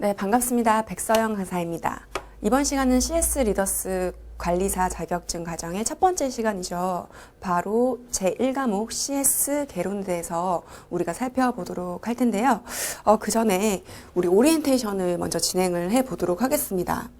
네, 반갑습니다. 백서영 강사입니다. 이번 시간은 CS 리더스 관리사 자격증 과정의 첫 번째 시간이죠. 바로 제1과목 CS 개론에 대해서 우리가 살펴보도록 할 텐데요. 어, 그 전에 우리 오리엔테이션을 먼저 진행을 해 보도록 하겠습니다.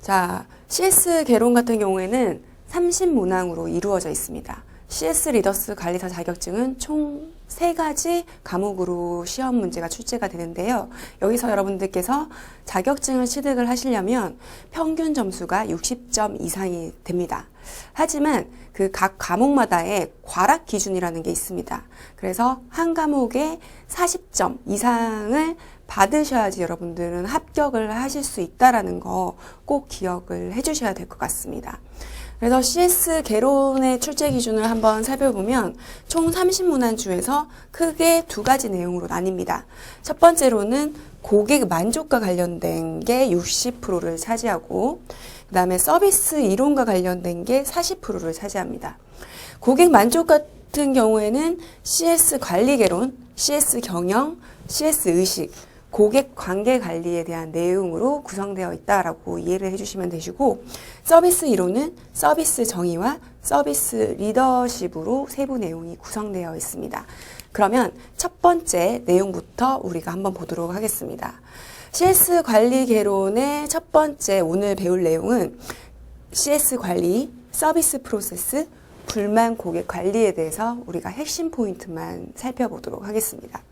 자, CS 개론 같은 경우에는 30문항으로 이루어져 있습니다. CS 리더스 관리사 자격증은 총 세 가지 과목으로 시험 문제가 출제가 되는데요. 여기서 여러분들께서 자격증을 취득을 하시려면 평균 점수가 60점 이상이 됩니다. 하지만 그 각 과목마다의 과락 기준이라는 게 있습니다. 그래서 한 과목에 40점 이상을 받으셔야지 여러분들은 합격을 하실 수 있다라는 거 꼭 기억을 해주셔야 될 것 같습니다. 그래서 CS 개론의 출제 기준을 한번 살펴보면 총 30문항 중에서 크게 두 가지 내용으로 나뉩니다. 첫 번째로는 고객 만족과 관련된 게 60%를 차지하고 그 다음에 서비스 이론과 관련된 게 40%를 차지합니다. 고객 만족 같은 경우에는 CS 관리 개론, CS 경영, CS 의식, 고객 관계 관리에 대한 내용으로 구성되어 있다라고 이해를 해주시면 되시고 서비스 이론은 서비스 정의와 서비스 리더십으로 세부 내용이 구성되어 있습니다. 그러면 첫 번째 내용부터 우리가 한번 보도록 하겠습니다. CS 관리 개론의 첫 번째 오늘 배울 내용은 CS 관리, 서비스 프로세스, 불만 고객 관리에 대해서 우리가 핵심 포인트만 살펴보도록 하겠습니다.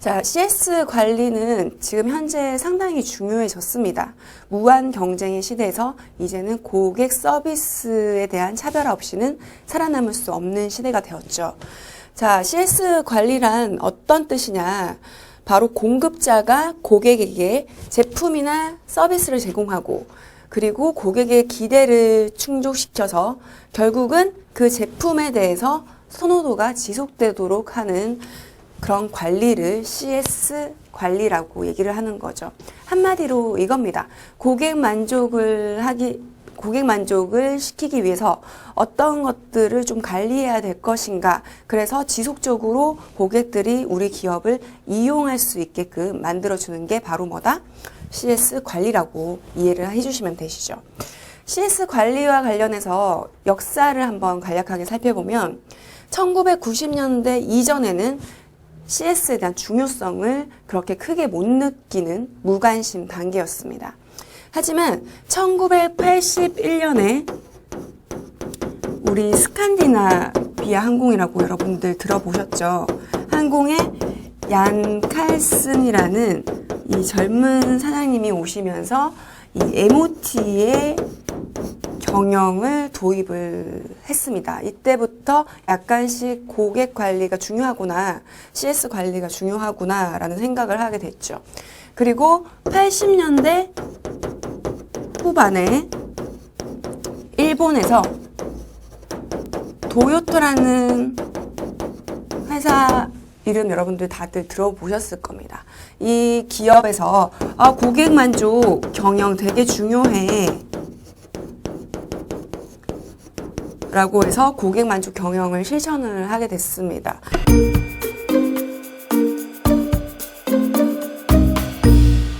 자, CS 관리는 지금 현재 상당히 중요해졌습니다. 무한 경쟁의 시대에서 이제는 고객 서비스에 대한 차별화 없이는 살아남을 수 없는 시대가 되었죠. 자, CS 관리란 어떤 뜻이냐? 바로 공급자가 고객에게 제품이나 서비스를 제공하고 그리고 고객의 기대를 충족시켜서 결국은 그 제품에 대해서 선호도가 지속되도록 하는 그런 관리를 CS 관리라고 얘기를 하는 거죠. 한마디로 이겁니다. 고객 만족을 하기, 고객 만족을 시키기 위해서 어떤 것들을 좀 관리해야 될 것인가. 그래서 지속적으로 고객들이 우리 기업을 이용할 수 있게끔 만들어주는 게 바로 뭐다? CS 관리라고 이해를 해주시면 되시죠. CS 관리와 관련해서 역사를 한번 간략하게 살펴보면 1990년대 이전에는 CS에 대한 중요성을 그렇게 크게 못 느끼는 무관심 단계였습니다. 하지만 1981년에 우리 스칸디나비아 항공이라고 여러분들 들어보셨죠? 항공의 얀 칼슨이라는 이 젊은 사장님이 오시면서 이 MOT의 경영을 도입을 했습니다. 이때부터 약간씩 고객 관리가 중요하구나, CS 관리가 중요하구나라는 생각을 하게 됐죠. 그리고 80년대 후반에 일본에서 도요토라는 회사 이름 여러분들 다들 들어보셨을 겁니다. 이 기업에서 아, 고객 만족 경영 되게 중요해. 라고 해서 고객 만족 경영을 실천을 하게 됐습니다.